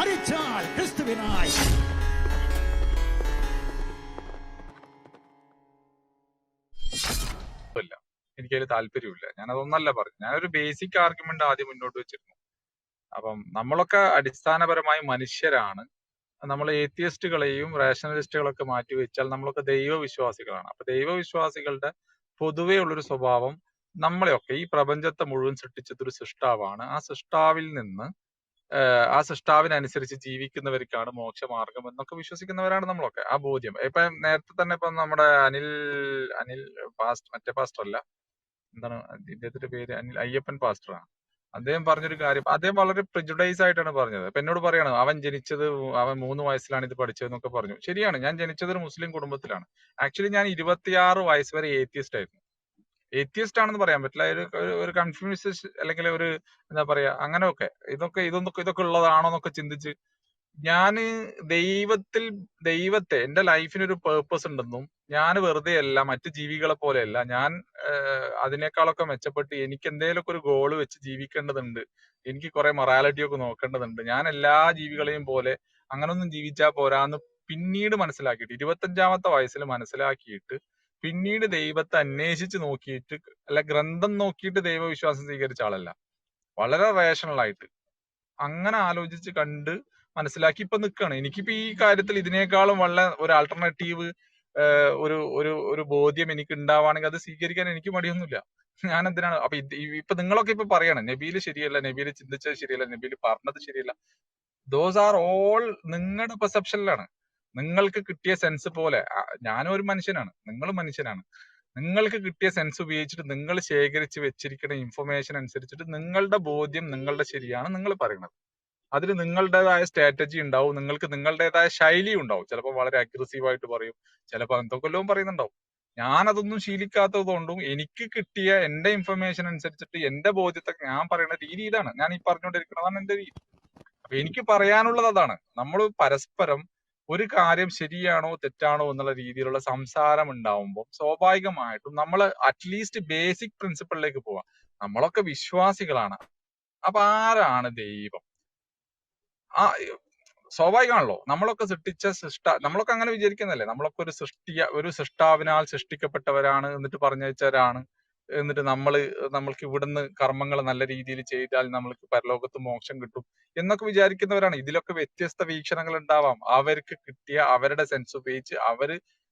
മരിച്ചാൽ ക്രിസ്തുവിനായി. എനിക്ക് അതിൽ താല്പര്യമില്ല. ഞാൻ അതൊന്നല്ല പറഞ്ഞു ഞാനൊരു ബേസിക് ആർഗ്യുമെന്റ് ആദ്യം മുന്നോട്ട് വെച്ചിരുന്നു. അപ്പം നമ്മളൊക്കെ അടിസ്ഥാനപരമായി മനുഷ്യരാണ്. നമ്മൾ ഏത്തിയസ്റ്റുകളെയും റേഷണലിസ്റ്റുകളൊക്കെ മാറ്റി വെച്ചാൽ നമ്മളൊക്കെ ദൈവവിശ്വാസികളാണ്. അപ്പൊ ദൈവവിശ്വാസികളുടെ പൊതുവേ ഉള്ളൊരു സ്വഭാവം നമ്മളെയൊക്കെ ഈ പ്രപഞ്ചത്തെ മുഴുവൻ സൃഷ്ടിച്ചത് ഒരു സൃഷ്ടാവാണ്. ആ സൃഷ്ടാവിൽ നിന്ന് ആ സൃഷ്ടാവിനനുസരിച്ച് ജീവിക്കുന്നവർക്കാണ് മോക്ഷമാർഗം എന്നൊക്കെ വിശ്വസിക്കുന്നവരാണ് നമ്മളൊക്കെ. ആ ബോധ്യം. ഇപ്പൊ നേരത്തെ തന്നെ ഇപ്പൊ നമ്മുടെ അനിൽ അനിൽ പാസ്റ്റ് മറ്റേ പാസ്റ്റർ അല്ല എന്താണ് ഇദ്ദേഹത്തിന്റെ പേര്? അനിൽ അയ്യപ്പൻ പാസ്റ്ററാണ് അദ്ദേഹം പറഞ്ഞൊരു കാര്യം അദ്ദേഹം വളരെ പ്രിജുഡൈസ് ആയിട്ടാണ് പറഞ്ഞത്. അപ്പൊ എന്നോട് പറയാണ് അവൻ ജനിച്ചത് അവൻ മൂന്ന് വയസ്സിലാണ് ഇത് പഠിച്ചതെന്നൊക്കെ പറഞ്ഞു. ശരിയാണ് ഞാൻ ജനിച്ചത് ഒരു മുസ്ലിം കുടുംബത്തിലാണ്. ആക്ച്വലി ഞാൻ ഇരുപത്തിയാറ് വയസ്സ് വരെ ഏത്തിയസ്റ്റ് ആയിരുന്നു. ഏത്തിയസ്റ്റ് ആണെന്ന് പറയാൻ പറ്റില്ല. ഒരു ഒരു- കൺഫ്യൂസ് അല്ലെങ്കിൽ ഒരു എന്താ പറയാ അങ്ങനെയൊക്കെ. ഇതൊക്കെ ഇതൊന്നൊക്കെ ഇതൊക്കെ ഉള്ളതാണോ എന്നൊക്കെ ചിന്തിച്ച് ഞാൻ ദൈവത്തിൽ ദൈവത്തെ എന്റെ ലൈഫിന് ഒരു പേർപ്പസ് ഉണ്ടെന്നും ഞാൻ വെറുതെ അല്ല മറ്റു ജീവികളെ പോലെയല്ല ഞാൻ അതിനേക്കാളൊക്കെ മെച്ചപ്പെട്ട് എനിക്ക് എന്തെങ്കിലുമൊക്കെ ഒരു ഗോൾ വെച്ച് ജീവിക്കേണ്ടതുണ്ട്. എനിക്ക് കുറെ മൊറാലിറ്റി ഒക്കെ നോക്കേണ്ടതുണ്ട്. ഞാൻ എല്ലാ ജീവികളെയും പോലെ അങ്ങനൊന്നും ജീവിച്ചാ പോരാന്ന് പിന്നീട് മനസ്സിലാക്കിയിട്ട് ഇരുപത്തഞ്ചാമത്തെ വയസ്സിൽ മനസ്സിലാക്കിയിട്ട് പിന്നീട് ദൈവത്തെ അന്വേഷിച്ച് നോക്കിയിട്ട് അല്ല ഗ്രന്ഥം നോക്കിയിട്ട് ദൈവവിശ്വാസം സ്വീകരിച്ച ആളല്ല. വളരെ റേഷണൽ ആയിട്ട്. അങ്ങനെ ആലോചിച്ച് കണ്ട് മനസ്സിലാക്കി ഇപ്പൊ നിൽക്കുകയാണ് എനിക്കിപ്പോ ഈ കാര്യത്തിൽ ഇതിനേക്കാളും വളരെ ഒരു ആൾട്ടർനേറ്റീവ് ഒരു ഒരു ഒരു ബോധ്യം എനിക്ക് ഉണ്ടാവുകയാണെങ്കിൽ അത് സ്വീകരിക്കാൻ എനിക്ക് മടിയൊന്നുമില്ല. ഞാൻ എന്തിനാണ്? അപ്പൊ ഇപ്പൊ നിങ്ങളൊക്കെ ഇപ്പൊ പറയണം നബീൽ ശരിയല്ല നബീൽ ചിന്തിച്ചത് ശരിയല്ല നബീൽ പറഞ്ഞത് ശരിയല്ല. ദോസ് ആർ ഓൾ നിങ്ങളുടെ പെർസെപ്ഷനിലാണ് നിങ്ങൾക്ക് കിട്ടിയ സെൻസ് പോലെ ഞാനും ഒരു മനുഷ്യനാണ് നിങ്ങളും മനുഷ്യനാണ്. നിങ്ങൾക്ക് കിട്ടിയ സെൻസ് ഉപയോഗിച്ചിട്ട് നിങ്ങൾ ശേഖരിച്ച് വെച്ചിരിക്കുന്ന ഇൻഫർമേഷൻ അനുസരിച്ചിട്ട് നിങ്ങളുടെ ബോധ്യം നിങ്ങളുടെ ശരിയാണ് നിങ്ങൾ പറയുന്നത്. അതിൽ നിങ്ങളുടേതായ സ്ട്രാറ്റജി ഉണ്ടാവും നിങ്ങൾക്ക് നിങ്ങളുടേതായ ശൈലി ഉണ്ടാവും. ചിലപ്പോൾ വളരെ അഗ്രസീവ് ആയിട്ട് പറയും ചിലപ്പോൾ എന്തൊക്കെല്ലോ പറയുന്നുണ്ടാവും. ഞാനതൊന്നും ശീലിക്കാത്തത് കൊണ്ടും എനിക്ക് കിട്ടിയ എന്റെ ഇൻഫർമേഷൻ അനുസരിച്ചിട്ട് എന്റെ ബോധ്യത്തെ ഞാൻ പറയുന്ന രീതി ഇതാണ്. ഞാൻ ഈ പറഞ്ഞുകൊണ്ടിരിക്കുന്നതാണ് എന്റെ രീതി. അപ്പൊ എനിക്ക് പറയാനുള്ളത് അതാണ്. നമ്മൾ പരസ്പരം ഒരു കാര്യം ശരിയാണോ തെറ്റാണോ എന്നുള്ള രീതിയിലുള്ള സംസാരം ഉണ്ടാവുമ്പോൾ സ്വാഭാവികമായിട്ടും നമ്മൾ അറ്റ്ലീസ്റ്റ് ബേസിക് പ്രിൻസിപ്പിളിലേക്ക് പോവാം. നമ്മളൊക്കെ വിശ്വാസികളാണ്. അപ്പൊ ആരാണ് ദൈവം? ആ സ്വാഭാവികമാണല്ലോ. നമ്മളൊക്കെ സൃഷ്ടിച്ച സൃഷ്ട നമ്മളൊക്കെ അങ്ങനെ വിചാരിക്കുന്നല്ലേ നമ്മളൊക്കെ ഒരു സൃഷ്ടിയ ഒരു സൃഷ്ടാവിനാൽ സൃഷ്ടിക്കപ്പെട്ടവരാണ് എന്നിട്ട് പറഞ്ഞയച്ചവരാണ്. എന്നിട്ട് നമ്മൾ നമ്മൾക്ക് ഇവിടുന്ന് കർമ്മങ്ങൾ നല്ല രീതിയിൽ ചെയ്താൽ നമ്മൾക്ക് പരലോകത്ത് മോക്ഷം കിട്ടും എന്നൊക്കെ വിചാരിക്കുന്നവരാണ്. ഇതിലൊക്കെ വ്യത്യസ്ത വീക്ഷണങ്ങൾ ഉണ്ടാവാം. അവർക്ക് കിട്ടിയ അവരുടെ സെൻസ് ഉപയോഗിച്ച് അവർ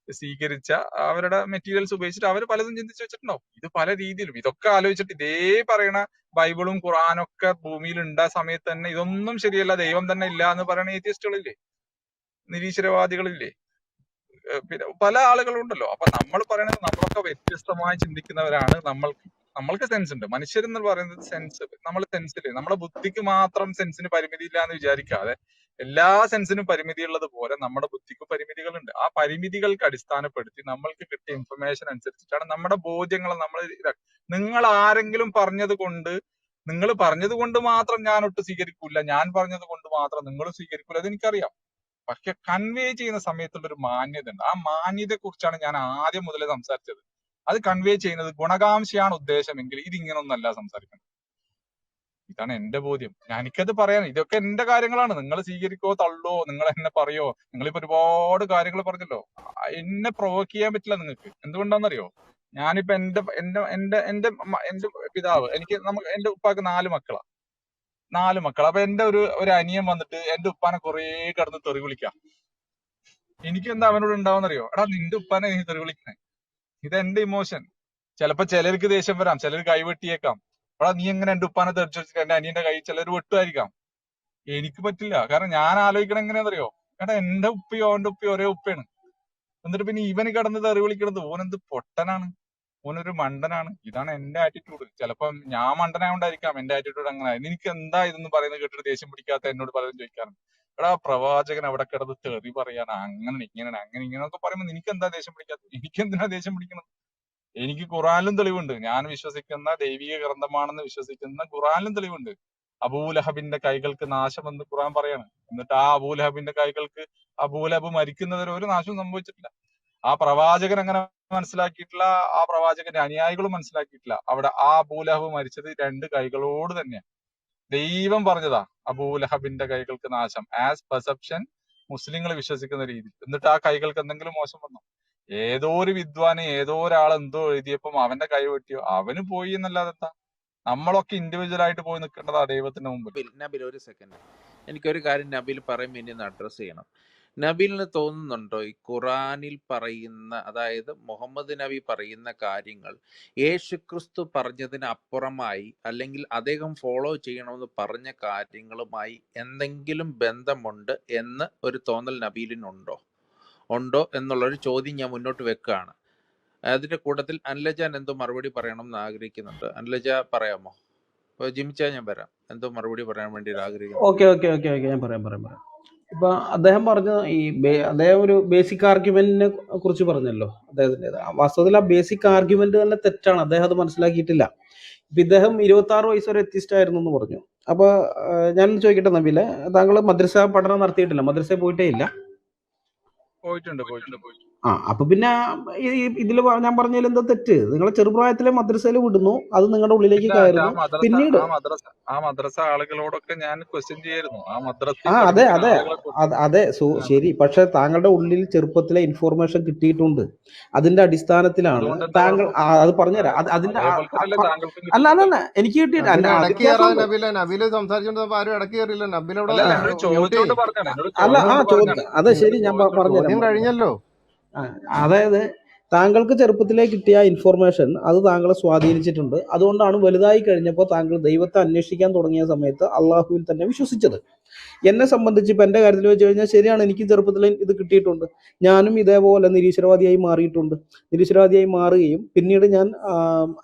സ്വീകരിച്ച അവരുടെ മെറ്റീരിയൽസ് ഉപയോഗിച്ചിട്ട് അവർ പലതും ചിന്തിച്ചു വെച്ചിട്ടുണ്ടാവും. ഇത് പല രീതിയിലും. ഇതൊക്കെ ആലോചിച്ചിട്ട് ഇതേ പറയണ ബൈബിളും ഖുറാനും ഒക്കെ ഭൂമിയിൽ ഉണ്ടായ സമയത്ത് തന്നെ ഇതൊന്നും ശരിയല്ല ദൈവം തന്നെ ഇല്ല എന്ന് പറയുന്ന ഏത്യസ്റ്റുകളില്ലേ നിരീശ്വരവാദികളില്ലേ? പിന്നെ പല ആളുകളുണ്ടല്ലോ. അപ്പൊ നമ്മൾ പറയുന്നത് നമ്മളൊക്കെ വ്യത്യസ്തമായി ചിന്തിക്കുന്നവരാണ്. നമ്മൾ നമ്മൾക്ക് സെൻസ് ഉണ്ട്. മനുഷ്യരെന്ന് പറയുന്നത് സെൻസ് നമ്മൾ സെൻസിൽ നമ്മുടെ ബുദ്ധിക്ക് മാത്രം സെൻസിന് പരിമിതി ഇല്ല എന്ന് വിചാരിക്കാതെ എല്ലാ സെൻസിനും പരിമിതി ഉള്ളത് പോലെ നമ്മുടെ ബുദ്ധിക്ക് പരിമിതികളുണ്ട് ആ പരിമിതികൾക്ക് അടിസ്ഥാനപ്പെടുത്തി നമ്മൾക്ക് കിട്ടിയ ഇൻഫർമേഷൻ അനുസരിച്ചിട്ടാണ് നമ്മുടെ ബോധ്യങ്ങൾ നമ്മൾ നിങ്ങൾ ആരെങ്കിലും പറഞ്ഞത് കൊണ്ട് നിങ്ങൾ പറഞ്ഞത് കൊണ്ട് മാത്രം ഞാൻ ഒട്ട് സ്വീകരിക്കൂല. ഞാൻ പറഞ്ഞത് കൊണ്ട് മാത്രം നിങ്ങൾ സ്വീകരിക്കൂല. അത് എനിക്കറിയാം പക്ഷെ കൺവേ ചെയ്യുന്ന സമയത്തുള്ള ഒരു മാന്യത ഉണ്ട് ആ മാന്യതയെ കുറിച്ചാണ് ഞാൻ ആദ്യം മുതലേ സംസാരിച്ചത്. അത് കൺവേ ചെയ്യുന്നത് ഗുണകാംക്ഷയാണ് ഉദ്ദേശമെങ്കിൽ ഇത് അല്ല സംസാരിക്കുന്നത് ഇതാണ് എന്റെ ബോധ്യം. ഞാൻ എനിക്കത് പറയാൻ ഇതൊക്കെ എന്റെ കാര്യങ്ങളാണ്. നിങ്ങൾ സ്വീകരിക്കോ തള്ളോ നിങ്ങൾ എന്നെ പറയോ നിങ്ങളിപ്പോ ഒരുപാട് കാര്യങ്ങൾ പറഞ്ഞല്ലോ. എന്നെ പ്രൊവോക്ക് ചെയ്യാൻ പറ്റില്ല നിങ്ങൾക്ക്. എന്തുകൊണ്ടാണെന്നറിയോ? ഞാനിപ്പോ എന്റെ എന്റെ എന്റെ എന്റെ എന്റെ പിതാവ് എനിക്ക് നമുക്ക് എന്റെ ഉപ്പാക്ക് നാല് മക്കളാ. നാല് മക്കൾ അപ്പൊ എന്റെ ഒരു ഒരു അനിയൻ വന്നിട്ട് എന്റെ ഉപ്പാനെ കുറേ കിടന്ന് തെറി വിളിക്കാം. എനിക്ക് എന്താ അവനോട് ഉണ്ടാവുന്നറിയോ? എടാ നിന്റെ ഉപ്പാനെ നീ തെറി വിളിക്കണേ. ഇത് എന്റെ ഇമോഷൻ ചിലപ്പോ ചിലർക്ക് ദേഷ്യം വരാം. ചിലർ കൈവെട്ടിയേക്കാം എടാ നീ എങ്ങനെ എന്റെ ഉപ്പാനെ തെറിച്ചു എന്റെ അനിയന്റെ കൈ ചിലർ വെട്ടുമായിരിക്കാം? എനിക്ക് പറ്റില്ല. കാരണം ഞാൻ ആലോചിക്കണം എങ്ങനെയാണെന്നറിയോ എടാ എന്റെ ഉപ്പയോ അവന്റെ ഉപ്പയോ ഒരേ ഉപ്പയാണ്. എന്നിട്ട് പിന്നെ ഇവന് കിടന്ന് തെറി വിളിക്കണത് ഓനെന്ത് പൊട്ടനാണ്? ഓനൊരു മണ്ടനാണ്. ഇതാണ് എന്റെ ആറ്റിറ്റ്യൂഡ് ചിലപ്പോ ഞാൻ മണ്ടനായോണ്ടായിരിക്കാം എന്റെ ആറ്റിറ്റ്യൂഡ് അങ്ങനെ. എനിക്ക് എന്താ ഇതെന്ന് പറയുന്നത് കേട്ടിട്ട് ദേഷ്യം പിടിക്കാത്ത എന്നോട് പലരും ചോദിക്കാറുണ്ട്. എടാ പ്രവാചകൻ അവിടെ കിടന്ന് തെറി പറയാണ് അങ്ങനെ ഇങ്ങനെ അങ്ങനെ ഇങ്ങനെയൊക്കെ പറയുമ്പോൾ നിനക്ക് എന്താ ദേഷ്യം പിടിക്കാത്ത? എനിക്ക് എന്തിനാ ദേഷ്യം പിടിക്കണം എനിക്ക് ഖുറാനിലും തെളിവുണ്ട്. ഞാൻ വിശ്വസിക്കുന്ന ദൈവിക ഗ്രന്ഥമാണെന്ന് വിശ്വസിക്കുന്ന ഖുറാനിലും തെളിവുണ്ട്. അബൂലഹബിന്റെ കൈകൾക്ക് നാശമെന്ന് ഖുറാൻ പറയാണ്. എന്നിട്ട് ആ അബൂലഹബിന്റെ കൈകൾക്ക് അബൂലഹബ് മരിക്കുന്നവരെ ഒരു നാശവും സംഭവിച്ചിട്ടില്ല. ആ പ്രവാചകൻ അങ്ങനെ മനസ്സിലാക്കിയിട്ടില്ല ആ പ്രവാചകന്റെ അനുയായികളും മനസ്സിലാക്കിയിട്ടില്ല. അവിടെ ആ അബൂലഹബ് മരിച്ചത് രണ്ട് കൈകളോട് തന്നെയാണ് ദൈവം പറഞ്ഞതാ അബൂലഹബിന്റെ കൈകൾക്ക് നാശം. ആസ് പെർസെപ്ഷൻ മുസ്ലിങ്ങൾ വിശ്വസിക്കുന്ന രീതി. എന്നിട്ട് ആ കൈകൾക്ക് എന്തെങ്കിലും മോശം വന്നോ? ഏതോ ഒരു വിദ്വാന് ഏതോ ഒരാൾ എന്തോ എഴുതിയപ്പം അവന്റെ കൈ വെട്ടിയോ? അവന് പോയി എന്നല്ലാതെ നമ്മളൊക്കെ ഇൻഡിവിജ്വൽ ആയിട്ട് പോയി നിൽക്കേണ്ടതാ ദൈവത്തിന്റെ മുമ്പിൽ. നബിൽ ഒരു സെക്കൻഡ് എനിക്കൊരു കാര്യം നബിൽ പറയുമ്പോൾ ഇനി അഡ്രസ് ചെയ്യണം. നബിലിന് തോന്നുന്നുണ്ടോ ഈ ഖുറാനിൽ പറയുന്ന അതായത് മുഹമ്മദ് നബി പറയുന്ന കാര്യങ്ങൾ യേശുക്രിസ്തു പറഞ്ഞതിന് അപ്പുറമായി അല്ലെങ്കിൽ അദ്ദേഹം ഫോളോ ചെയ്യണമെന്ന് പറഞ്ഞ കാര്യങ്ങളുമായി എന്തെങ്കിലും ബന്ധമുണ്ട് എന്ന് ഒരു തോന്നൽ നബീലിനുണ്ടോ? ഉണ്ടോ എന്നുള്ളൊരു ചോദ്യം ഞാൻ മുന്നോട്ട് വെക്കുകയാണ്. അതിന്റെ കൂട്ടത്തിൽ അൻലജാൻ എന്തോ മറുപടി പറയണം എന്ന് ആഗ്രഹിക്കുന്നുണ്ട്. അൻലജ പറയാമോ? ജിമിച്ച ഞാൻ വരാം. എന്തോ മറുപടി പറയാൻ വേണ്ടി ആഗ്രഹിക്കുന്നു ഓക്കെ ഓക്കെ ഓക്കെ ഓക്കെ. ഞാൻ പറയാം പറയാം പറയാം. ഇപ്പൊ അദ്ദേഹം പറഞ്ഞ ഈ അദ്ദേഹം ഒരു ബേസിക് ആർഗ്യുമെന്റിനെ കുറിച്ച് പറഞ്ഞല്ലോ. അദ്ദേഹത്തിന്റെ വാസ്തവത്തിൽ ആ ബേസിക് ആർഗ്യുമെന്റ് തന്നെ തെറ്റാണ്. അദ്ദേഹം അത് മനസ്സിലാക്കിയിട്ടില്ല. ഇപ്പൊ ഇദ്ദേഹം ഇരുപത്തി ആറ് വയസ്സ് വരെ എത്തിസ്റ്റ് ആയിരുന്നു എന്ന് പറഞ്ഞു. അപ്പൊ ഞാൻ ചോദിക്കട്ടെ നബിലെ? താങ്കൾ മദ്രസ പഠനം നടത്തിയിട്ടില്ല? മദ്രസ പോയിട്ടേ ഇല്ല? പോയിട്ടുണ്ട് പോയിട്ടുണ്ട് പോയിട്ടുണ്ട്. ആ അപ്പൊ പിന്നെ ഇതിൽ ഞാൻ പറഞ്ഞതിൽ എന്താ തെറ്റ്. നിങ്ങളെ ചെറുപ്രായത്തിലെ മദ്രസയിൽ വിടുന്നു. അത് നിങ്ങളുടെ ഉള്ളിലേക്ക് കയറുന്നു. പിന്നീട്. ആ മദ്രസ ആ മദ്രസ ആളുകളോടൊക്കെ ഞാൻ ക്വസ്റ്റ്യൻ ചെയ്യായിരുന്നു ആ മദ്രസ ആ അതെ അതെ. അത് ശരി. പക്ഷെ താങ്കളുടെ ഉള്ളിൽ ചെറുപ്പത്തിലെ ഇൻഫോർമേഷൻ കിട്ടിയിട്ടുണ്ട്. അതിന്റെ അടിസ്ഥാനത്തിലാണ് താങ്കൾ അത് പറഞ്ഞുതരാം. അത് അതിന്റെ അല്ല അല്ല എനിക്ക് കിട്ടിയിട്ടില്ല. അല്ല ചോദിച്ചോണ്ട് ചെയ്യും. അല്ല ആ ചോദ്യം അതെ ശരി ഞാൻ പറഞ്ഞുതരാം. കഴിഞ്ഞല്ലോ. അതായത് താങ്കൾക്ക് ചെറുപ്പത്തിലേ കിട്ടിയ ഇൻഫോർമേഷൻ അത് താങ്കളെ സ്വാധീനിച്ചിട്ടുണ്ട്. അതുകൊണ്ടാണ് വലുതായി കഴിഞ്ഞപ്പോൾ താങ്കൾ ദൈവത്തെ അന്വേഷിക്കാൻ തുടങ്ങിയ സമയത്ത് അള്ളാഹുവിൽ തന്നെ വിശ്വസിച്ചത്. എന്നെ സംബന്ധിച്ച് ഇപ്പം എന്റെ കാര്യത്തിൽ വെച്ച് കഴിഞ്ഞാൽ ശരിയാണ് എനിക്ക് ചെറുപ്പത്തിൽ ഇത് കിട്ടിയിട്ടുണ്ട്. ഞാനും ഇതേപോലെ നിരീശ്വരവാദിയായി മാറിയിട്ടുണ്ട്. നിരീശ്വരവാദിയായി മാറുകയും പിന്നീട് ഞാൻ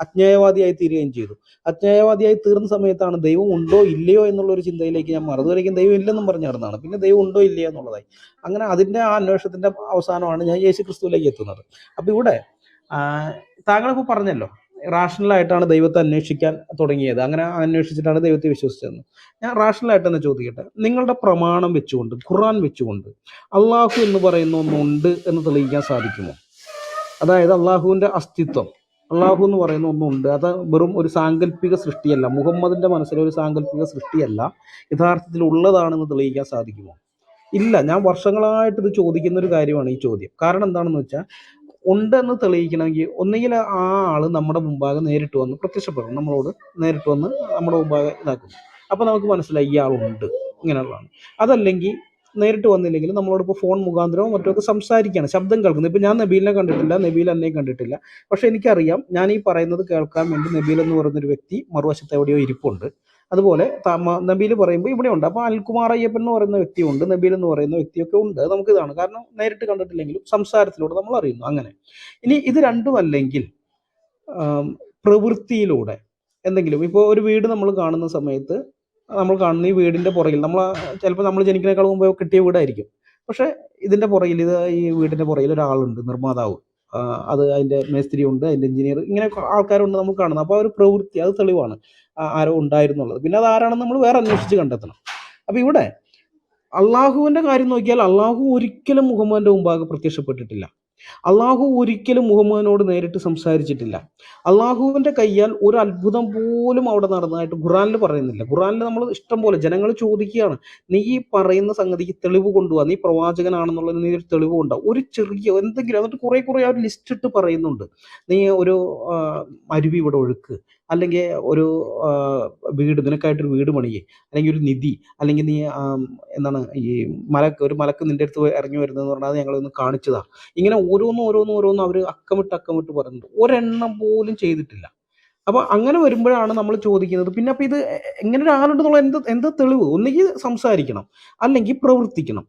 അജ്ഞേയവാദിയായി തീരുകയും ചെയ്തു. അജ്ഞേയവാദിയായി തീർന്ന സമയത്താണ് ദൈവം ഉണ്ടോ ഇല്ലയോ എന്നുള്ള ഒരു ചിന്തയിലേക്ക് ഞാൻ മാറി വരയ്ക്കും ദൈവം ഇല്ലെന്നും പറഞ്ഞു നടന്നതാണ്. പിന്നെ ദൈവം ഉണ്ടോ ഇല്ലയോ എന്നുള്ളതായി. അങ്ങനെ അതിന്റെ ആ അന്വേഷണത്തിന്റെ അവസാനമാണ് ഞാൻ യേശു ക്രിസ്തുവിലേക്ക് എത്തുന്നത്. അപ്പം ഇവിടെ താങ്കളിപ്പോൾ പറഞ്ഞല്ലോ റാഷണലായിട്ടാണ് ദൈവത്തെ അന്വേഷിക്കാൻ തുടങ്ങിയത്. അങ്ങനെ അന്വേഷിച്ചിട്ടാണ് ദൈവത്തെ വിശ്വസിച്ചതെന്ന്. ഞാൻ റാഷണലായിട്ട് തന്നെ ചോദിക്കട്ടെ? നിങ്ങളുടെ പ്രമാണം വെച്ചുകൊണ്ട് ഖുറാൻ വെച്ചുകൊണ്ട് അള്ളാഹു എന്ന് പറയുന്ന ഒന്നുണ്ട് എന്ന് തെളിയിക്കാൻ സാധിക്കുമോ? അതായത് അള്ളാഹുവിന്റെ അസ്തിത്വം. അള്ളാഹു എന്ന് പറയുന്ന ഒന്നുണ്ട് അത് വെറും ഒരു സാങ്കല്പിക സൃഷ്ടിയല്ല. മുഹമ്മദിന്റെ മനസ്സിലെ ഒരു സാങ്കല്പിക സൃഷ്ടിയല്ല. യഥാർത്ഥത്തിൽ ഉള്ളതാണെന്ന് തെളിയിക്കാൻ സാധിക്കുമോ? ഇല്ല. ഞാൻ വർഷങ്ങളായിട്ട് ഇത് ചോദിക്കുന്ന ഒരു കാര്യമാണ് ഈ ചോദ്യം. കാരണം എന്താണെന്ന് വെച്ചാൽ ഉണ്ടെന്ന് തെളിയിക്കണമെങ്കിൽ ഒന്നുകിൽ ആ ആൾ നമ്മുടെ മുമ്പാകെ നേരിട്ട് വന്ന് പ്രത്യക്ഷപ്പെടണം നമ്മളോട് നേരിട്ട് വന്ന് നമ്മുടെ മുമ്പാകെ ഇതാക്കുന്നു അപ്പോൾ നമുക്ക് മനസ്സിലായി ഇയാളുണ്ട് ഇങ്ങനെയുള്ളതാണ്. അതല്ലെങ്കിൽ നേരിട്ട് വന്നില്ലെങ്കിൽ നമ്മളോട് ഇപ്പോൾ ഫോൺ മുഖാന്തരവും മറ്റൊക്കെ സംസാരിക്കുകയാണ് ശബ്ദം കേൾക്കുന്നത്. ഇപ്പം ഞാൻ നബീലിനെ കണ്ടിട്ടില്ല നബീൽ എന്നെ കണ്ടിട്ടില്ല. പക്ഷേ എനിക്കറിയാം ഞാൻ ഈ പറയുന്നത് കേൾക്കാൻ വേണ്ടി നബീൽ എന്ന് പറയുന്നൊരു വ്യക്തി മറുവശത്ത് എവിടെയോ ഇരിപ്പുണ്ട്. അതുപോലെ നബീൽ പറയുമ്പോൾ ഇവിടെ ഉണ്ട് അപ്പോൾ അൽകുമാർ അയ്യപ്പൻ എന്ന് പറയുന്ന വ്യക്തിയുണ്ട്. നബീൽ എന്ന് പറയുന്ന വ്യക്തിയൊക്കെ ഉണ്ട്. നമുക്ക് ഇതാണ്. കാരണം നേരിട്ട് കണ്ടിട്ടില്ലെങ്കിലും സംസാരത്തിലൂടെ നമ്മൾ അറിയുന്നു അങ്ങനെ. ഇനി ഇത് രണ്ടും അല്ലെങ്കിൽ പ്രവൃത്തിയിലൂടെ എന്തെങ്കിലും ഇപ്പോൾ ഒരു വീട് നമ്മൾ കാണുന്ന സമയത്ത് നമ്മൾ കാണുന്ന ഈ വീടിന്റെ പുറകിൽ നമ്മൾ ചിലപ്പോൾ നമ്മൾ ജനിക്കുന്നേക്കാൾ മുമ്പ് കിട്ടിയ വീടായിരിക്കും. പക്ഷെ ഇതിന്റെ പുറകിൽ ഇത് ഈ വീടിന്റെ പുറകിൽ ഒരാളുണ്ട് നിർമ്മാതാവ്. അത് അതിന്റെ മേസ്തിരി ഉണ്ട് അതിന്റെ എഞ്ചിനീയർ ഇങ്ങനെ ആൾക്കാരുണ്ട് നമ്മൾ കാണുന്നത്. അപ്പോൾ ഒരു പ്രവൃത്തി അത് തെളിവാണ് ആരോ ഉണ്ടായിരുന്നുള്ളത്. പിന്നെ അത് ആരാണെന്ന് നമ്മൾ വേറെ അന്വേഷിച്ച് കണ്ടെത്തണം. അപ്പോൾ ഇവിടെ അള്ളാഹുവിന്റെ കാര്യം നോക്കിയാൽ അള്ളാഹു ഒരിക്കലും മുഹമ്മദിന്റെ മുമ്പാകെ പ്രത്യക്ഷപ്പെട്ടിട്ടില്ല. അള്ളാഹു ഒരിക്കലും മുഹമ്മദിനോട് നേരിട്ട് സംസാരിച്ചിട്ടില്ല. അള്ളാഹുവിന്റെ കയ്യാൽ ഒരു അത്ഭുതം പോലും അവിടെ നടന്നതായിട്ട് ഖുറാനിൽ പറയുന്നില്ല. ഖുറാനിൽ നമ്മൾ ഇഷ്ടം പോലെ ജനങ്ങൾ ചോദിക്കുകയാണ് നീ ഈ പറയുന്ന സംഗതിക്ക് തെളിവ് കൊണ്ടുപോകാം നീ പ്രവാചകനാണെന്നുള്ളത് നീ ഒരു തെളിവ് കൊണ്ടുപോകും ഒരു ചെറിയ എന്തെങ്കിലും എന്നിട്ട് കുറെ കുറെ ആ ഒരു ലിസ്റ്റ് ഇട്ട് പറയുന്നുണ്ട്. നീ ഒരു അരുവി ഇവിടെ ഒഴുക്ക് അല്ലെങ്കിൽ ഒരു വീട് നിനക്കായിട്ടൊരു വീട് പണിയേ. അല്ലെങ്കിൽ ഒരു നിധി. അല്ലെങ്കിൽ നീ എന്താണ് ഈ മലക്ക് ഒരു മലക്ക് നിന്റെ അടുത്ത് ഇറങ്ങി വരുന്നതെന്ന് പറഞ്ഞാൽ അത് ഞങ്ങളൊന്ന് കാണിച്ചതാ. ഇങ്ങനെ ഓരോന്നും ഓരോന്നും ഓരോന്നും അവർ അക്കമിട്ട് അക്കമിട്ട് പറയുന്നുണ്ട്. ഒരെണ്ണം പോലും ചെയ്തിട്ടില്ല. അപ്പൊ അങ്ങനെ വരുമ്പോഴാണ് നമ്മൾ ചോദിക്കുന്നത് പിന്നെ അപ്പൊ ഇത് എങ്ങനെ ഒരാളുണ്ടെന്നുള്ള എന്ത് എന്ത് തെളിവ്? ഒന്നുകിൽ സംസാരിക്കണം അല്ലെങ്കിൽ പ്രവർത്തിക്കണം.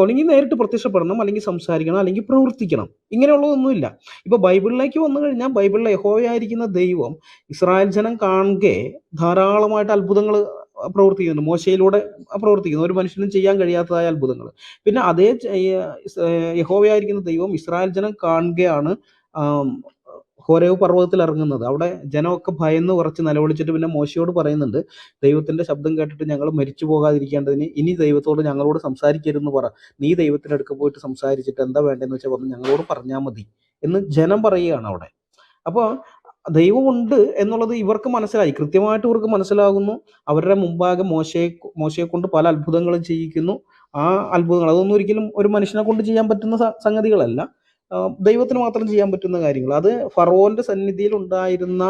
അല്ലെങ്കിൽ നേരിട്ട് പ്രത്യക്ഷപ്പെടണം അല്ലെങ്കിൽ സംസാരിക്കണം അല്ലെങ്കിൽ പ്രവർത്തിക്കണം. ഇങ്ങനെയുള്ളതൊന്നുമില്ല. ഇപ്പൊ ബൈബിളിലേക്ക് വന്നു കഴിഞ്ഞാൽ ബൈബിളിലെ യഹോയായിരിക്കുന്ന ദൈവം ഇസ്രായേൽ ജനം കാണുകെ ധാരാളമായിട്ട് അത്ഭുതങ്ങൾ പ്രവർത്തിക്കുന്നുണ്ട് മോശയിലൂടെ പ്രവർത്തിക്കുന്നു. ഒരു മനുഷ്യനും ചെയ്യാൻ കഴിയാത്തതായ അത്ഭുതങ്ങൾ. പിന്നെ അതേ യഹോവയായിരിക്കുന്ന ദൈവം ഇസ്രായേൽ ജനം കാണുകയാണ് ഹോരേവ് പർവതത്തിൽ ഇറങ്ങുന്നത്. അവിടെ ജനമൊക്കെ ഭയന്ന് കുറച്ച് നിലവിളിച്ചിട്ട് പിന്നെ മോശയോട് പറയുന്നുണ്ട് ദൈവത്തിന്റെ ശബ്ദം കേട്ടിട്ട് ഞങ്ങൾ മരിച്ചു പോകാതിരിക്കേണ്ടതിന് ഇനി ദൈവത്തോട് ഞങ്ങളോട് സംസാരിക്കരുതെന്ന് പറ. നീ ദൈവത്തിന്റെ അടുക്ക പോയിട്ട് സംസാരിച്ചിട്ട് എന്താ വേണ്ടതെന്ന് വെച്ചാൽ പറഞ്ഞു ഞങ്ങളോട് പറഞ്ഞാൽ മതി. എന്ന് ജനം പറയുകയാണ് അവിടെ. അപ്പോൾ ദൈവമുണ്ട് എന്നുള്ളത് ഇവർക്ക് മനസ്സിലായി. കൃത്യമായിട്ട് ഇവർക്ക് മനസ്സിലാകുന്നു. അവരുടെ മുമ്പാകെ മോശയെ മോശയെ കൊണ്ട് പല അത്ഭുതങ്ങളും ചെയ്യിക്കുന്നു. ആ അത്ഭുതങ്ങൾ അതൊന്നും ഒരിക്കലും ഒരു മനുഷ്യനെ കൊണ്ട് ചെയ്യാൻ പറ്റുന്ന സംഗതികളല്ല. ദൈവത്തിന് മാത്രം ചെയ്യാൻ പറ്റുന്ന കാര്യങ്ങൾ. അത് ഫറോന്റെ സന്നിധിയിൽ ഉണ്ടായിരുന്ന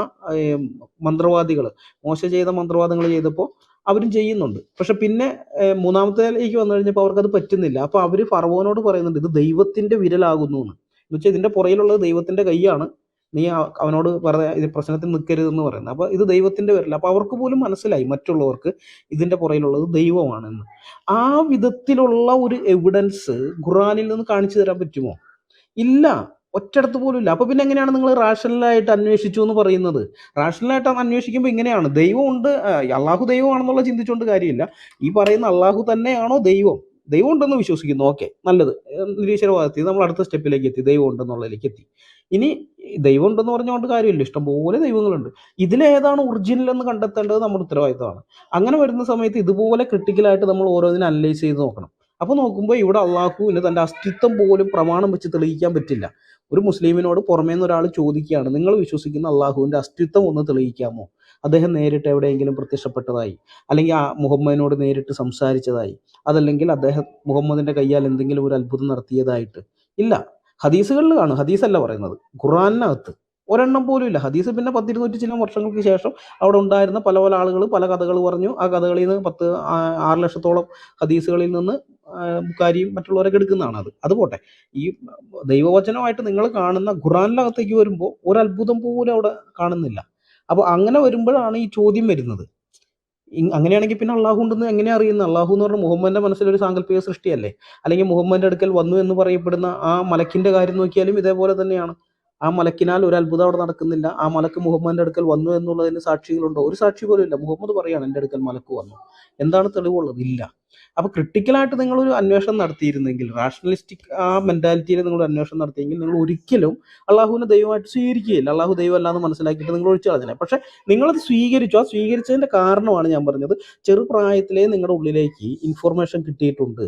മന്ത്രവാദികൾ മോശ ചെയ്ത മന്ത്രവാദങ്ങൾ ചെയ്തപ്പോൾ അവരും ചെയ്യുന്നുണ്ട്. പക്ഷെ പിന്നെ മൂന്നാമത്തേലേക്ക് വന്നു കഴിഞ്ഞപ്പോൾ അവർക്കത് പറ്റുന്നില്ല. അപ്പൊ അവർ ഫറവോനോട് പറയുന്നുണ്ട് ഇത് ദൈവത്തിന്റെ വിരലാകുന്നു എന്ന്. വെച്ചാൽ ഇതിന്റെ പുറയിലുള്ളത് ദൈവത്തിന്റെ കൈയാണ്. നീ അവനോട് പറയാ ഇത് പ്രശ്നത്തിൽ നിൽക്കരുതെന്ന് പറയുന്നത്. അപ്പൊ ഇത് ദൈവത്തിന്റെ വിരൽ. അപ്പൊ അവർക്ക് പോലും മനസ്സിലായി മറ്റുള്ളവർക്ക് ഇതിന്റെ പുറയിലുള്ളത് ദൈവമാണെന്ന്. ആ വിധത്തിലുള്ള ഒരു എവിഡൻസ് ഖുറാനിൽ നിന്ന് കാണിച്ചു തരാൻ പറ്റുമോ? ഇല്ല ഒറ്റടത്ത് പോലും ഇല്ല അപ്പൊ പിന്നെ എങ്ങനെയാണ് നിങ്ങൾ റാഷണലായിട്ട് അന്വേഷിച്ചു എന്ന് പറയുന്നത്? റാഷണലായിട്ട് അന്വേഷിക്കുമ്പോൾ ഇങ്ങനെയാണ്. ദൈവം ഉണ്ട് അള്ളാഹു ദൈവമാണെന്നുള്ള ചിന്തിച്ചുകൊണ്ട് കാര്യമില്ല. ഈ പറയുന്ന അള്ളാഹു തന്നെയാണോ ദൈവം? ദൈവം ഉണ്ടെന്ന് വിശ്വസിക്കുന്നു. ഓക്കെ നല്ലത്. നിരീശ്വരവാദത്തി നമ്മൾ അടുത്ത സ്റ്റെപ്പിലേക്ക് എത്തി. ദൈവം ഉണ്ടെന്നുള്ളതിലേക്ക് എത്തി. ഇനി ദൈവം ഉണ്ടെന്ന് പറഞ്ഞുകൊണ്ട് കാര്യമില്ല. ഇഷ്ടംപോലെ ദൈവങ്ങളുണ്ട്. ഇതിലേതാണ് ഒറിജിനൽ എന്ന് കണ്ടെത്തേണ്ടത് നമ്മുടെ ഉത്തരവാദിത്തമാണ്. അങ്ങനെ വരുന്ന സമയത്ത് ഇതുപോലെ ക്രിട്ടിക്കലായിട്ട് നമ്മൾ ഓരോന്നിനെ അനലൈസ് ചെയ്ത് നോക്കണം. അപ്പോൾ നോക്കുമ്പോൾ ഇവിടെ അള്ളാഹുവിന് തന്റെ അസ്തിത്വം പോലും പ്രമാണം വെച്ച് തെളിയിക്കാൻ പറ്റില്ല. ഒരു മുസ്ലിമിനോട് പുറമേ നിന്ന് ഒരാൾ ചോദിക്കുകയാണ് നിങ്ങൾ വിശ്വസിക്കുന്ന അള്ളാഹുവിന്റെ അസ്തിത്വം ഒന്ന് തെളിയിക്കാമോ? അദ്ദേഹം നേരിട്ട് എവിടെയെങ്കിലും പ്രത്യക്ഷപ്പെട്ടതായി അല്ലെങ്കിൽ ആ മുഹമ്മദിനോട് നേരിട്ട് സംസാരിച്ചതായി അതല്ലെങ്കിൽ അദ്ദേഹം മുഹമ്മദിന്റെ കയ്യാൽ എന്തെങ്കിലും ഒരു അത്ഭുതം നടത്തിയതായിട്ട്. ഇല്ല. ഹദീസുകളിൽ കാണും. ഹദീസല്ല പറയുന്നത്. ഖുറാനകത്ത് ഒരെണ്ണം പോലും ഇല്ല. ഹദീസ് പിന്നെ പത്തിരുന്നൂറ്റി ചില വർഷങ്ങൾക്ക് ശേഷം അവിടെ ഉണ്ടായിരുന്ന പല പല ആളുകൾ പല കഥകൾ പറഞ്ഞു ആ കഥകളിൽ നിന്ന് പത്ത് ആറ് ലക്ഷത്തോളം ഹദീസുകളിൽ നിന്ന് ബുക്കാരിയും മറ്റുള്ളവരൊക്കെ എടുക്കുന്നതാണ് അത്. അത് പോട്ടെ. ഈ ദൈവവചനമായിട്ട് നിങ്ങൾ കാണുന്ന ഖുറാനിനകത്തേക്ക് വരുമ്പോൾ ഒരു അത്ഭുതം പോലും അവിടെ കാണുന്നില്ല. അപ്പോൾ അങ്ങനെ വരുമ്പോഴാണ് ഈ ചോദ്യം വരുന്നത്. അങ്ങനെയാണെങ്കിൽ പിന്നെ അള്ളാഹു ഉണ്ടെന്ന് എങ്ങനെ അറിയുന്നത്? അള്ളാഹു എന്ന് പറഞ്ഞാൽ മുഹമ്മദിന്റെ മനസ്സിലൊരു സാങ്കല്പിക സൃഷ്ടിയല്ലേ? അല്ലെങ്കിൽ മുഹമ്മദിന്റെ അടുക്കൽ വന്നു എന്ന് പറയപ്പെടുന്ന ആ മലക്കിന്റെ കാര്യം നോക്കിയാലും ഇതേപോലെ തന്നെയാണ്. ആ മലക്കിനാൽ ഒരു അത്ഭുതം അവിടെ നടക്കുന്നില്ല. ആ മലക്ക് മുഹമ്മദിന്റെ അടുക്കൽ വന്നു എന്നുള്ളതിന് സാക്ഷികളുണ്ടോ? ഒരു സാക്ഷി പോലും ഇല്ല. മുഹമ്മദ് പറയാണ് എന്റെ അടുക്കൽ മലക്ക് വന്നു. എന്താണ് തെളിവുള്ളത്? ഇല്ല. അപ്പൊ ക്രിട്ടിക്കലായിട്ട് നിങ്ങൾ ഒരു അന്വേഷണം നടത്തിയിരുന്നെങ്കിൽ റാഷണലിസ്റ്റിക് ആ മെന്റാലിറ്റിയിൽ നിങ്ങൾ അന്വേഷണം നടത്തിയെങ്കിൽ നിങ്ങൾ ഒരിക്കലും അള്ളാഹുവിനെ ദൈവമായിട്ട് സ്വീകരിക്കുകയില്ല. അള്ളാഹു ദൈവം അല്ലാന്ന് മനസ്സിലാക്കിയിട്ട് നിങ്ങൾ ഒഴിച്ചു കളഞ്ഞില്ല. പക്ഷെ നിങ്ങളത് സ്വീകരിച്ചു. ആ സ്വീകരിച്ചതിന്റെ കാരണമാണ് ഞാൻ പറഞ്ഞത്. ചെറുപ്രായത്തിലേ നിങ്ങളുടെ ഉള്ളിലേക്ക് ഇൻഫോർമേഷൻ കിട്ടിയിട്ടുണ്ട്.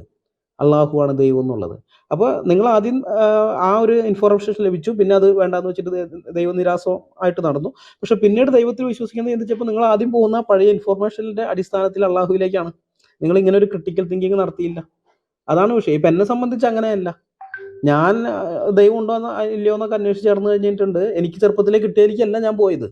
അള്ളാഹുവാണ് ദൈവം എന്നുള്ളത്. അപ്പോൾ നിങ്ങൾ ആദ്യം ആ, ഒരു ഇൻഫോർമേഷൻ ലഭിച്ചു. പിന്നെ അത് വേണ്ടാന്ന് വെച്ചിട്ട് ദൈവനിരാസം ആയിട്ട് നടന്നു. പക്ഷെ പിന്നീട് ദൈവത്തിൽ വിശ്വസിക്കുന്നത് ചിന്തിച്ചപ്പോൾ നിങ്ങൾ ആദ്യം പോകുന്ന പഴയ ഇൻഫോർമേഷന്റെ അടിസ്ഥാനത്തിൽ അള്ളാഹുവിലേക്കാണ്. നിങ്ങൾ ഇങ്ങനെ ഒരു ക്രിട്ടിക്കൽ തിങ്കിങ് നടത്തിയില്ല. അതാണ് വിഷയം. ഇപ്പം എന്നെ സംബന്ധിച്ച് അങ്ങനെയല്ല. ഞാൻ ദൈവം ഉണ്ടോ എന്ന് ഇല്ലയോ എന്നൊക്കെ അന്വേഷിച്ച് ചേർന്ന് കഴിഞ്ഞിട്ടുണ്ട്. എനിക്ക് ചെറുപ്പത്തിലേ കിട്ടിയതിലേക്കല്ല ഞാൻ പോയത്.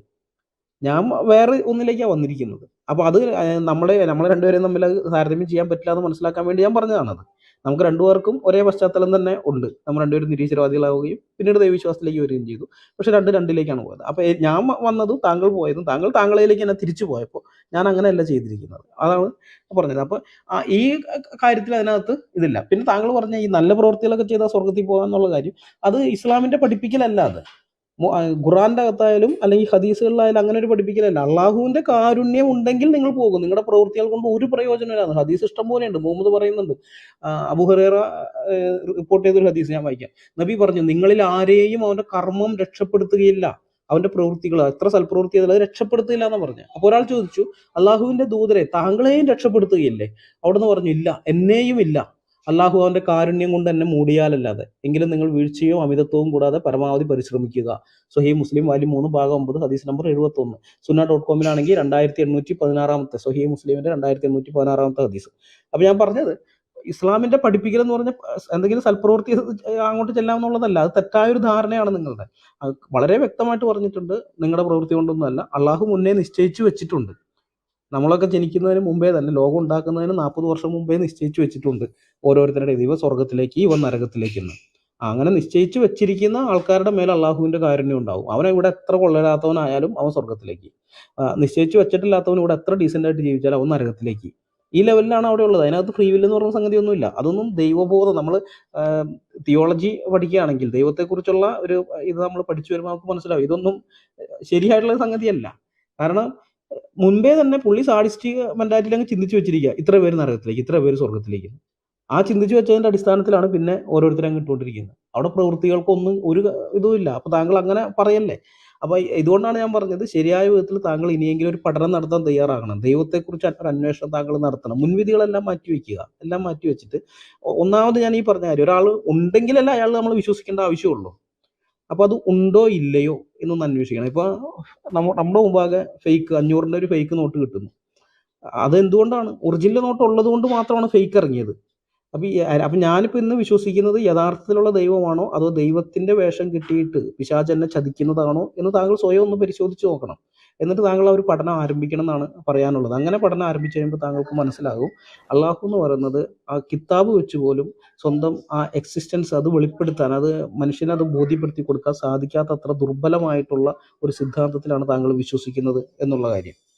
ഞാൻ വേറെ ഒന്നിലേക്കാണ് വന്നിരിക്കുന്നത്. അപ്പൊ അത് നമ്മളെ നമ്മളെ രണ്ടുപേരെയും തമ്മിൽ താരതമ്യം ചെയ്യാൻ പറ്റില്ല എന്ന് മനസ്സിലാക്കാൻ വേണ്ടി ഞാൻ പറഞ്ഞതാണത് നമുക്ക് രണ്ടുപേർക്കും ഒരേ പശ്ചാത്തലം തന്നെ ഉണ്ട്. നമ്മൾ രണ്ടുപേരും നിരീശ്വരവാദികളാവുകയും പിന്നീട് ദൈവവിശ്വാസത്തിലേക്ക് വരികയും ചെയ്തു. പക്ഷെ രണ്ട് രണ്ടിലേക്കാണ് പോയത്. അപ്പൊ ഞാൻ വന്നതും താങ്കൾ പോയതും താങ്കൾ താങ്കളിലേക്ക് തന്നെ തിരിച്ചു പോയപ്പോൾ ഞാൻ അങ്ങനെയല്ല ചെയ്തിരിക്കുന്നത്. അതാണ് പറഞ്ഞത്. അപ്പൊ ഈ കാര്യത്തിൽ അതിനകത്ത് ഇതില്ല. പിന്നെ താങ്കൾ പറഞ്ഞ ഈ നല്ല പ്രവൃത്തികളൊക്കെ ചെയ്താൽ സ്വർഗത്തിൽ പോകാന്നുള്ള കാര്യം അത് ഇസ്ലാമിന്റെ പഠിപ്പിക്കലല്ല അത്. ഖുറാന്റെ അകത്തായാലും അല്ലെങ്കിൽ ഹദീസുകളിലായാലും അങ്ങനെ ഒരു പഠിപ്പിക്കലല്ല. അള്ളാഹുവിന്റെ കാരുണ്യം ഉണ്ടെങ്കിൽ നിങ്ങൾ പോകും. നിങ്ങളുടെ പ്രവൃത്തികൾ കൊണ്ട് ഒരു പ്രയോജനമില്ലാന്ന് ഹദീസ് ഇഷ്ടം പോലെയുണ്ട്. മുഹമ്മദ് പറയുന്നുണ്ട്. അബുഹറേറ റിപ്പോർട്ട് ചെയ്തൊരു ഹദീസ് ഞാൻ വായിക്കാം. നബി പറഞ്ഞു നിങ്ങളിൽ ആരെയും അവന്റെ കർമ്മം രക്ഷപ്പെടുത്തുകയില്ല. അവന്റെ പ്രവൃത്തികൾ എത്ര സൽപ്രവൃത്തി അത് രക്ഷപ്പെടുത്തുകയില്ല എന്ന് പറഞ്ഞു അപ്പൊ ഒരാൾ ചോദിച്ചു അള്ളാഹുവിന്റെ ദൂതരെ താങ്കളെയും രക്ഷപ്പെടുത്തുകയില്ലേ? അവിടുന്ന് പറഞ്ഞു ഇല്ല എന്നെയും ഇല്ല. അള്ളാഹു അവന്റെ കാരുണ്യം കൊണ്ട് തന്നെ മൂടിയാലല്ലാതെ. എങ്കിലും നിങ്ങൾ വീഴ്ചയോ അമിതത്വവും കൂടാതെ പരമാവധി പരിശ്രമിക്കുക. സൊഹീ മുസ്ലിം വാലി മൂന്ന് ഭാഗം ഒമ്പത് ഹദീസ് നമ്പർ എഴുപത്തി ഒന്ന് സുന ഡോട്ട് കോമിലാണെങ്കിൽ രണ്ടായിരത്തി എണ്ണൂറ്റി പതിനാറാമത്തെ സൊഹീ മുസ്ലിമിന്റെ രണ്ടായിരത്തി എണ്ണൂറ്റി പതിനാറാമത്തെ ഹദീസ്. അപ്പൊ ഞാൻ പറഞ്ഞത് ഇസ്ലാമിന്റെ പഠിപ്പിക്കൽ എന്ന് പറഞ്ഞ എന്തെങ്കിലും സൽപ്രവൃത്തി അങ്ങോട്ട് ചെല്ലാമെന്നുള്ളതല്ല അത് തെറ്റായ ഒരു ധാരണയാണ് നിങ്ങളുടെ. വളരെ വ്യക്തമായിട്ട് പറഞ്ഞിട്ടുണ്ട്. നിങ്ങളുടെ പ്രവൃത്തി കൊണ്ടൊന്നുമല്ല. അള്ളാഹു മുന്നേ നിശ്ചയിച്ചു വെച്ചിട്ടുണ്ട്. നമ്മളൊക്കെ ജനിക്കുന്നതിന് മുമ്പേ തന്നെ ലോകം ഉണ്ടാക്കുന്നതിന് നാൽപ്പത് വർഷം മുമ്പേ നിശ്ചയിച്ചു വെച്ചിട്ടുണ്ട് ഓരോരുത്തരുടെ ഇവ സ്വർഗത്തിലേക്ക് ഇവ നരകത്തിലേക്കെന്ന് അങ്ങനെ നിശ്ചയിച്ചു വെച്ചിരിക്കുന്ന ആൾക്കാരുടെ മേൽ അള്ളാഹുവിന്റെ കാരുണ്യം ഉണ്ടാവും. അവൻ ഇവിടെ എത്ര കൊള്ളരാത്തവനായാലും അവൻ സ്വർഗത്തിലേക്ക് നിശ്ചയിച്ചു വെച്ചിട്ടില്ലാത്തവൻ ഇവിടെ എത്ര ഡീസെന്റ് ആയിട്ട് ജീവിച്ചാലും അവൻ നരകത്തിലേക്ക്. ഈ ലെവലിലാണ് അവിടെ ഉള്ളത്. അതിനകത്ത് ഫ്രീ വില്ല് എന്ന് പറയുന്ന സംഗതി ഒന്നുമില്ല അതൊന്നും ദൈവബോധം. നമ്മൾ തിയോളജി പഠിക്കുകയാണെങ്കിൽ ദൈവത്തെക്കുറിച്ചുള്ള ഒരു ഇത് നമ്മൾ പഠിച്ചു വരുമ്പോൾ നമുക്ക് മനസ്സിലാവും. ഇതൊന്നും ശരിയായിട്ടുള്ള സംഗതിയല്ല. കാരണം മുൻപേ തന്നെ പുള്ളി സാഡിസ്റ്റിക് മെന്റാലിറ്റിയിൽ അങ്ങ് ചിന്തിച്ചു വെച്ചിരിക്കുക ഇത്ര പേര് നരകത്തിലേക്ക് ഇത്ര പേര് സ്വർഗത്തിലേക്ക് ആ ചിന്തിച്ചു വെച്ചതിന്റെ അടിസ്ഥാനത്തിലാണ് പിന്നെ ഓരോരുത്തരെ ഇട്ടുകൊണ്ടിരിക്കുന്നത്. അവിടെ പ്രവൃത്തികൾക്കൊന്നും ഒരു ഇതും ഇല്ല. അപ്പൊ താങ്കൾ അങ്ങനെ പറയല്ലേ? അപ്പൊ ഇതുകൊണ്ടാണ് ഞാൻ പറഞ്ഞത് ശരിയായ വിധത്തിൽ താങ്കൾ ഇനിയെങ്കിലും ഒരു പഠനം നടത്താൻ തയ്യാറാകണം. ദൈവത്തെക്കുറിച്ച് ഒരു അന്വേഷണം താങ്കൾ നടത്തണം. മുൻവിധികളെല്ലാം മാറ്റി വെക്കുക. എല്ലാം മാറ്റി വെച്ചിട്ട് ഒന്നാമത് ഞാൻ ഈ പറഞ്ഞ കാര്യം ഒരാൾ ഉണ്ടെങ്കിലല്ല അയാൾ നമ്മൾ വിശ്വസിക്കേണ്ട ആവശ്യമുള്ളൂ. അപ്പോൾ അത് ഉണ്ടോ ഇല്ലയോ എന്നൊന്ന് അന്വേഷിക്കണം. ഇപ്പോൾ നമ്മ നമ്മുടെ മുമ്പാകെ ഫേക്ക് അഞ്ഞൂറിന്റെ ഒരു ഫേക്ക് നോട്ട് കിട്ടുന്നു. അതെന്തുകൊണ്ടാണ്? ഒറിജിനൽ നോട്ട് ഉള്ളത് കൊണ്ട് മാത്രമാണ് ഫേക്ക് ഇറങ്ങിയത്. അപ്പം അപ്പം ഞാനിപ്പോൾ ഇന്ന് വിശ്വസിക്കുന്നത് യഥാർത്ഥത്തിലുള്ള ദൈവമാണോ? അതോ ദൈവത്തിന്റെ വേഷം കിട്ടിയിട്ട് പിശാചെന്നെ ചതിക്കുന്നതാണോ എന്ന് താങ്കൾ സ്വയം ഒന്ന് പരിശോധിച്ച് നോക്കണം. എന്നിട്ട് താങ്കൾ ആ ഒരു പഠനം ആരംഭിക്കണം എന്നാണ് പറയാനുള്ളത്. അങ്ങനെ പഠനം ആരംഭിച്ചു കഴിയുമ്പോൾ താങ്കൾക്ക് മനസ്സിലാകും. അള്ളാഹു എന്ന് പറയുന്നത് ആ കിതാബ് വെച്ച് പോലും സ്വന്തം ആ എക്സിസ്റ്റൻസ് അത് വെളിപ്പെടുത്താൻ അത് മനുഷ്യനെ അത് ബോധ്യപ്പെടുത്തി കൊടുക്കാൻ സാധിക്കാത്തത്ര ദുർബലമായിട്ടുള്ള ഒരു സിദ്ധാന്തത്തിലാണ് താങ്കൾ വിശ്വസിക്കുന്നത് എന്നുള്ള കാര്യം.